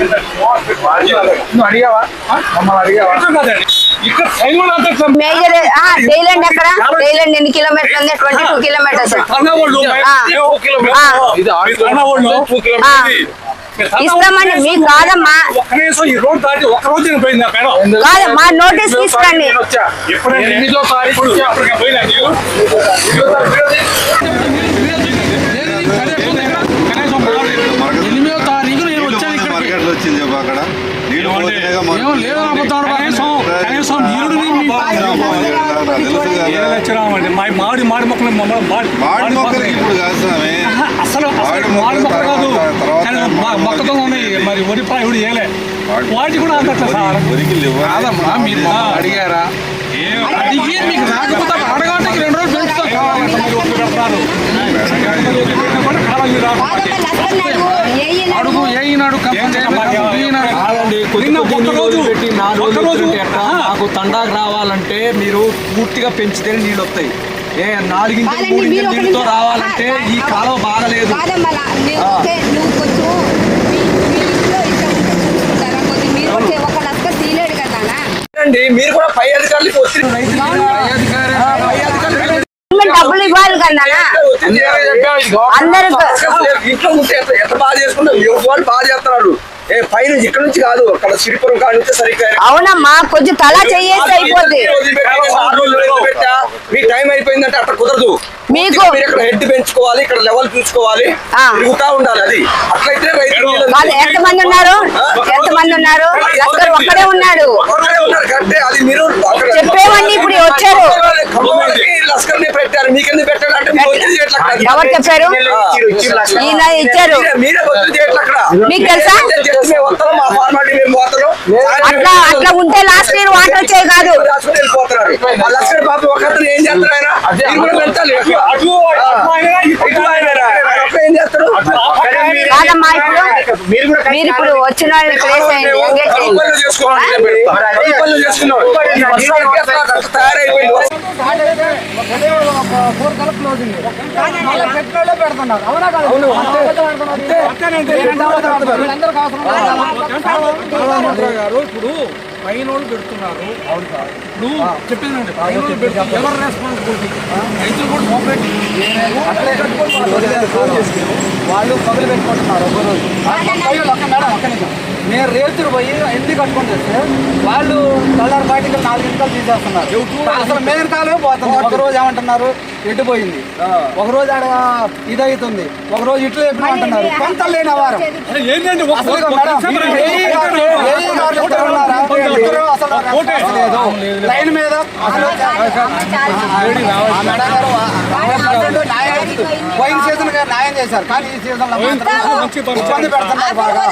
నువ్వు అడిగావా? మమ్మల్ని అడిగావా? ఇక్కడ డైలాండ్ ఎక్కడ? డైలాండ్ ఎన్ని కిలోమీటర్లు ఉంది? Twenty two kilometres. ఇస్తామండి మీకు కాదమ్మా. కాదమ్మా నోటీస్ తీసుకురండి. ఎనిమిదో తారీఖు ఇప్పుడు వచ్చా. అప్పటికే పోయినా నీకు? ఎనిమిదో తారీఖు ఎనిమిదో తారీఖు నేను వచ్చాను ఇక్కడికి మార్కెట్లో వచ్చింది చెప్పు అక్కడ నీళ్ళు ఏమంటే? పోతేనేగా ఏమో మార్కెట్ లేదు అబద్ధాలు కనీసం కనీసం కదా లక్షణమండి మా మాడి మాడి మొక్కలు మమ్మల్ని మాడి మొక్కలకి ఇప్పుడు కాదు అసలు మాడి మొక్కలు కాదు. మొక్కలు మొక్కతో ఉన్నాయి మరి వరి ఏలే వాటి కూడా అందట్లే సార్. కాదమ్మా మీరు అడిగారా? అడిగి మీకు రాకపోతే అడగడానికి రెండు రోజులు పెంచుతాం కావాలంటే మరి ఒక్క పెడతారు. ఎంతమంది ఒక్క పెట్టినా కూడా కావాలి రాదు అడుగు ఏ ఈనాడు కంపెనీ నిన్న నాకు తండాకు రావాలంటే మీరు పూర్తిగా పెంచితేనే నీళ్ళు వస్తాయి. ఏ నాలుగింటి కాదండి, మూడింటి మీరు ఒక నీళ్ళతో నిమిషం. రావాలంటే ఈ కాలువ బాగలేదు. మీరు వచ్చే. అండి కూడా పై అధికారులకు గవర్నమెంట్ డబ్బులు ఇవ్వాలి కదా. అందరికి ఇంట్లో ఉంటే ఎంత బాగా వాళ్ళు బాగా చేస్తున్నారు. పైన ఇక్కడ నుంచి కాదు అక్కడ సిరిపురం కాడ నుంచి సరిగ్గా అవునమ్మా కొంచెం తల చేయేసి అయిపోద్ది. మీ టైం అయిపోయిందంటే అట్లా కుదరదు. మీకు- ఇక్కడ హెడ్ పెంచుకోవాలి ఇక్కడ లెవెల్ చూసుకోవాలి ఆ. తిరుగుతా ఉండాలి అది. అట్లయితే వాళ్ళు ఉన్నారు? ఎంతమంది ఉన్నారు? ఒక్కడే ఉన్నాడు. ఒక్కడే ఉన్నారు మీరు అక్కడ చెప్పేవాడిని ఇప్పుడు వచ్చారు పెట్టారు మీకెందుకు అంటే. ఎవరు చెప్పారు ఈయన ఇచ్చారు మీకు తెలుసా? అట్లా అట్లా ఉంటే లాస్ట్ ఇయర్ వాటర్ వచ్చేవి కాదు ఏం చేస్తారు ఆయన మీరు ఏం చేస్తారు కాదమ్మా ఇప్పుడు మీరు వచ్చిన వాళ్ళని ప్లేస్ ఎట్లా తయారైపోయింది గారు ఇప్పుడు పైన వాళ్ళు పెడుతున్నారు ఇప్పుడు చెప్పిందండి పైన వాళ్ళు పెడుతు- ఎవరు రెస్పాన్సిబిలిటీ రైతులు కూడా కోఆపరేట్ వాళ్ళు పగులు పెట్టుకుంటున్నారు ఒక రోజు మేడం ఒక్క నిమిషం. నేను రేతులు పోయి ఎందుకు కట్టుకుంటే వాళ్ళు తెల్లారి పాటికి నాలుగు ఇంటికలు తీసేస్తున్నారు. అసలు మెయిన్ కాలే పోతుంది ఒక రోజు ఏమంటున్నారు? ఎటు పోయింది ఒక రోజు ఆడ ఇదవుతుంది ఒక రోజు ఇట్లు చెప్పిన అంటున్నారు. కొంత లేని వారం. లైన్ మీద పోయిన సీజన్ న్యాయం చేశారు. కానీ ఈ సీజన్. ఇబ్బంది పెడుతున్నారు బాగా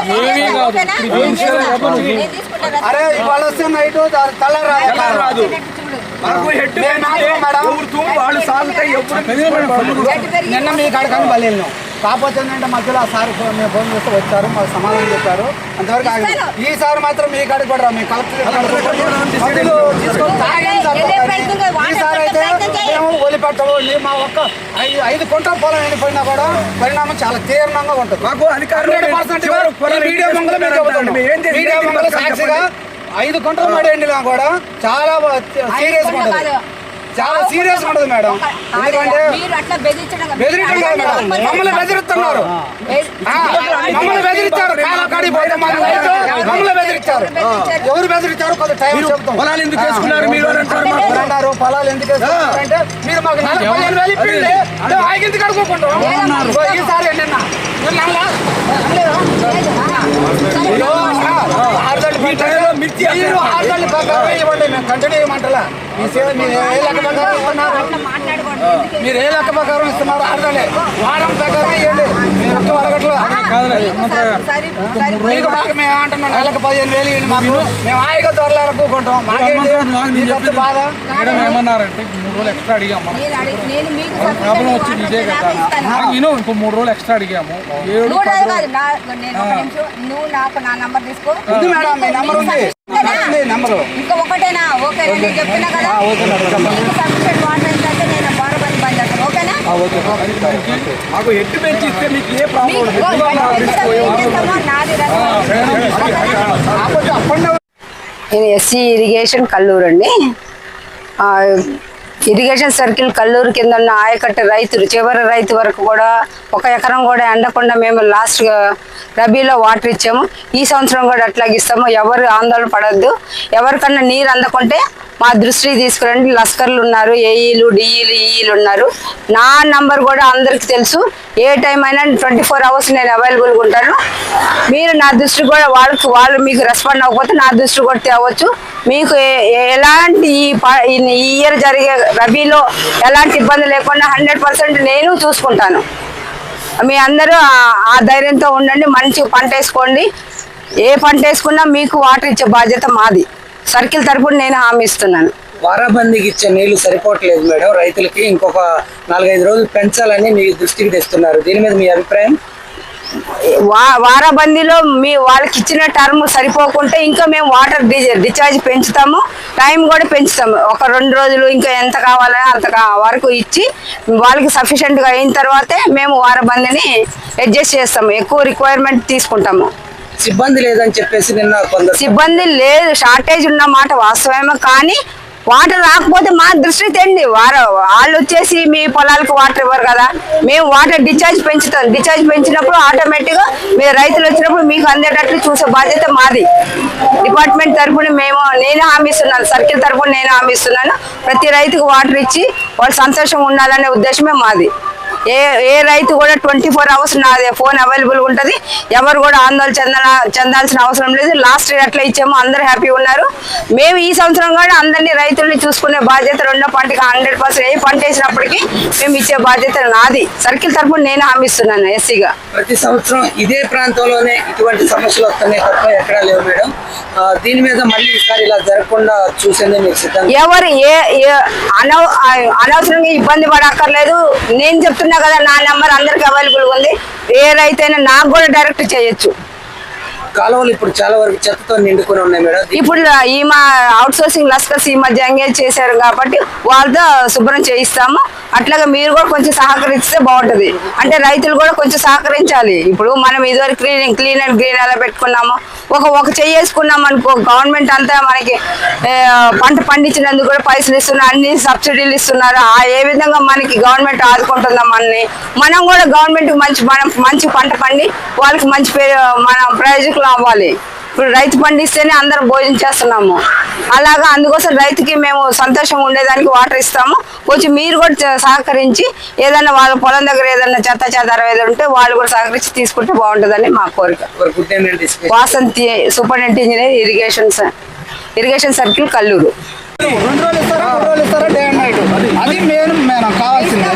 అరే ఇవాళ వస్తే నైట్ తెల్లారు రాదు మనకు హెడ్ వాళ్ళు ఎప్పుడు నిన్న మీ కాడకని బలి వెళ్ళాం కాకపోతే ఏంటంటే మధ్యలో ఆ సార్ ఫోన్ మేము ఫోన్ చేస్తే వచ్చారు మాకు సమాధానం చెప్పారు. అంతవరకు ఆగింది ఈసారి మాత్రం మీ కాడికి కూడా రా, మీ కలెక్టర్. ఈసారి అయితే మేము వదిలిపెట్టబోండి మా ఒక్క ఐదు ఐదు కుంటల పొలం ఎండిపోయినా కూడా పరిణామం చాలా తీవ్రంగా ఉంటుంది. మాకు అధికారులు 100% చివరకు పొలాలు ఈ వీడియో మంగళ మేము చెబుతున్నాం. మేము ఏం చేయాలి? వీడియో మంగళ సాక్షిగా ఐదు కుంటల మడి ఎండినా కూడా. చాలా సీరియస్ ఉంటుంది. చాలా సీరియస్ ఉంటుంది మేడం. ఎందుకంటే బెదిరించడం కాదు. మేడం. మమ్మల్ని బెదిరిస్తున్నారు. మమ్మల్ని బెదిరించారు కాలా కాడి పోతే మాకు రైతు మమ్మల్ని బెదిరించారు? ఎవరు బెదిరించారు? కొంత టైం చెప్తాం. పొలాలు ఎందుకు వేసుకున్నారు మీరు అంటారు పొలాలు ఎందుకు వేసుకున్నారంటే మీరు మాకు నెల పదిహేను వేలు ఇప్పిండి అంటే ఆగింది ఈసారి ఏంటన్నా? కంటిన్యూ ఇవ్వమంటలా మీ సేవ మీరు ఏ లెక్క ప్రకారం ఇస్తున్నారు మీరు ఏ లెక్క ప్రకారం ఇస్తున్నారు ఆరుదలే వారం ప్రకారం ఇవ్వండి మీరు ఒక్క వరగట్లు మీకు మాకు మేము ఏమంటున్నాం నెలకు పదిహేను వేలు ఇవ్వండి మాకు మేము హాయిగా త్వరలో అనుకుంటాం మాకేంటి బాధ మేడం ఏమన్నారంటే మూడు రోజులు ఎక్స్ట్రా అడిగాము. నేను ప్రాబ్లం వచ్చింది ఇదే కదా. నాకు వినో ఇంకో మూడు రోజులు ఎక్స్ట్రా అడిగాము. నువ్వు పది కాదు రోజులు నా- నేను ఒక నిమిషం. నువ్వు నాకు నా నంబర్ తీసుకో. ఉంది మేడం మీ నెంబర్ ఉంది. ఉంది నెంబరు. ఇంకా ఒకటేనా? ఓకే నేను చెప్తున్నా కదా. మీకు సఫిషియెంట్ వాటర్ ఏంటంటే నేను బాగా పని పని చేస్తాను ఓకేనా? మాకు హెడ్ పెంచి ఇస్తే మీకు ఏ ప్రాబ్లం నేను ఎస్సీ ఇరిగేషన్ కల్లూరు అండి. ఆ, ఇరిగేషన్ సర్కిల్ కల్లూరు కింద ఉన్న ఆయకట్ట రైతులు చివరి రైతు వరకు కూడా ఒక ఎకరం కూడా ఎండకుండా మేము లాస్ట్ రబీలో వాటర్ ఇచ్చాము. ఈ సంవత్సరం కూడా అట్లాగే ఇస్తాము. ఎవరు ఆందోళన పడద్దు. ఎవరికన్నా నీరు అందకుంటే మా దృష్టికి తీసుకురండి. లస్కర్లు ఉన్నారు ఏఈలు డిఈలు ఈఈలు ఉన్నారు. నా నంబర్ కూడా అందరికి తెలుసు. ఏ టైం అయినా ట్వంటీ ఫోర్ అవర్స్ నేను అవైలబుల్గా ఉంటాను. మీరు నా దృష్టికి కూడా వాళ్ళకి వాళ్ళు మీకు రెస్పాండ్ అవ్వకపోతే నా దృష్టి కూడా తేవచ్చు మీకు ఏ- ఎలాంటి ఈ ప- ఇయర్ జరిగే రబీలో ఎలాంటి ఇబ్బంది లేకుండా హండ్రెడ్ పర్సెంట్ నేను చూసుకుంటాను. మీ అందరూ ఆ- ధైర్యంతో ఉండండి మంచి పంట వేసుకోండి. ఏ పంట వేసుకున్నా మీకు వాటర్ ఇచ్చే బాధ్యత మాది. సర్కిల్ తరపున నేను హామీ ఇస్తున్నాను. వారాబందీకి ఇచ్చే నీళ్ళు సరిపోవట్లేదు మేడం. రైతులకి ఇంకొక నాలుగైదు రోజులు పెంచాలని మీ దృష్టికి తెస్తున్నారు. దీని మీద మీ అభిప్రాయం? వారాబందీలో మీ వాళ్ళకి ఇచ్చిన టర్మ్ సరిపోకుంటే ఇంకా మేము వాటర్ డిశ్చార్జ్ పెంచుతాము టైం కూడా పెంచుతాము. ఒక రెండు రోజులు ఇంకా ఎంత కావాలని అంత వరకు ఇచ్చి వాళ్ళకి సఫిషియెంట్గా అయిన తర్వాతే మేము వారబందీని అడ్జస్ట్ చేస్తాము. ఎక్కువ రిక్వైర్మెంట్ తీసుకుంటాము. సిబ్బంది లేదని చెప్పేసి నిన్న సిబ్బంది లేదు. షార్టేజ్ ఉన్న మాట వాస్తవమే కానీ వాటర్ రాకపోతే మా దృష్టి తెండి. వారు వాళ్ళు వచ్చేసి మీ పొలాలకు వాటర్ ఇవ్వరు కదా. మేము వాటర్ డిశ్చార్జ్ పెంచుతాం. డిశ్చార్జ్ పెంచినప్పుడు ఆటోమేటిక్గా మీరు రైతులు వచ్చినప్పుడు మీకు అందేటట్లు చూసే బాధ్యత మాది. డిపార్ట్మెంట్ తరపున మేము నేను హామీస్తున్నాను సర్కిల్ తరపున నేను హామీస్తున్నాను ప్రతి రైతుకు వాటర్ ఇచ్చి వాళ్ళు సంతోషంగా ఉండాలనే ఉద్దేశమే మాది. ఏ ఏ రైతు కూడా ట్వంటీ ఫోర్ అవర్స్ నాదే ఫోన్ అవైలబుల్ ఉంటుంది. ఎవరు కూడా ఆందోళన చెందన చెందాల్సిన అవసరం లేదు. లాస్ట్ ఇయర్ ఎట్లా ఇచ్చామో అందరూ హ్యాపీ ఉన్నారు. మేము ఈ సంవత్సరం కూడా అందరినీ రైతుల్ని చూసుకునే బాధ్యత రెండో పంటకి హండ్రెడ్ పర్సెంట్ ఏ పంట వేసినప్పటికీ మేము ఇచ్చే బాధ్యత నాది. సర్కిల్ తరపున నేను హామీ ఇస్తున్నాను ఎస్సీగా. ప్రతి సంవత్సరం ఇదే ప్రాంతంలోనే ఇటువంటి సమస్యలు వస్తున్నాయి తప్ప ఎక్కడా లేవు మేడం. దీని మీద మళ్ళీ ఈసారి ఇలా జరగకుండా చూసేందుకు మీకు సిద్ధంగా ఎవరు ఏ ఏ- అనవ అనవసరంగా ఇబ్బంది పడక్కర్లేదు. నేను చెప్తున్నా కదా నా నెంబర్ అందరికి అవైలబుల్ ఉంది. ఏ రైతైనా నాకు కూడా డైరెక్ట్ చేయొచ్చు. కాలువలు ఇప్పుడు చాలా వరకు చెత్తతో నిండుకొని ఉన్నాయి మేడం. ఇప్పుడు ఈ మా అవుట్ సోర్సింగ్ లస్కర్స్ ఈ మధ్య ఎంగేజ్ చేశారు కాబట్టి వాళ్ళతో శుభ్రం చేయిస్తాము. అట్లాగే మీరు కూడా కొంచెం సహకరిస్తే బాగుంటుంది. అంటే రైతులు కూడా కొంచెం సహకరించాలి. ఇప్పుడు మనం ఇదివరకు క్లీన్ క్లీన్ అండ్ గ్రీన్ ఎలా పెట్టుకున్నాము ఒక ఒక చేసుకున్నాం అనుకో గవర్నమెంట్ అంతా మనకి పంట పండించినందుకు కూడా పైసలు ఇస్తున్నారు అన్ని సబ్సిడీలు ఇస్తున్నారు. ఆ ఏ విధంగా మనకి గవర్నమెంట్ ఆదుకుంటుందా మనని మనం కూడా గవర్నమెంట్ మంచి మనం మంచి పంట పండి వాళ్ళకి మంచి మన ప్రయోజకులు అవ్వాలి. ఇప్పుడు రైతు పండిస్తేనే అందరం భోజనం చేస్తున్నాము. అలాగా అందుకోసం రైతుకి మేము సంతోషంగా ఉండేదానికి వాటర్ ఇస్తాము. కొంచెం మీరు కూడా సహకరించి ఏదైనా వాళ్ళ పొలం దగ్గర ఏదైనా చెత్త చెదారం ఏదైనా ఉంటే వాళ్ళు కూడా సహకరించి తీసుకుంటే బాగుంటుందని మా కోరిక. Vasanthi superintendent engineer irrigation irrigation circle Kalluru. రెండు రోజులు ఇస్తారా? మూడు రోజులు ఇస్తారా? Day and night? అది. మెయిన్ మేడం కావాల్సింది.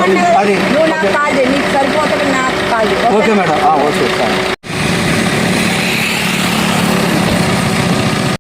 అది. నువ్వు నాకు కాల్ చేయి నీకు సరిపోతుంది నాకు కాల్ చేయి ఓకే మేడం ఓకే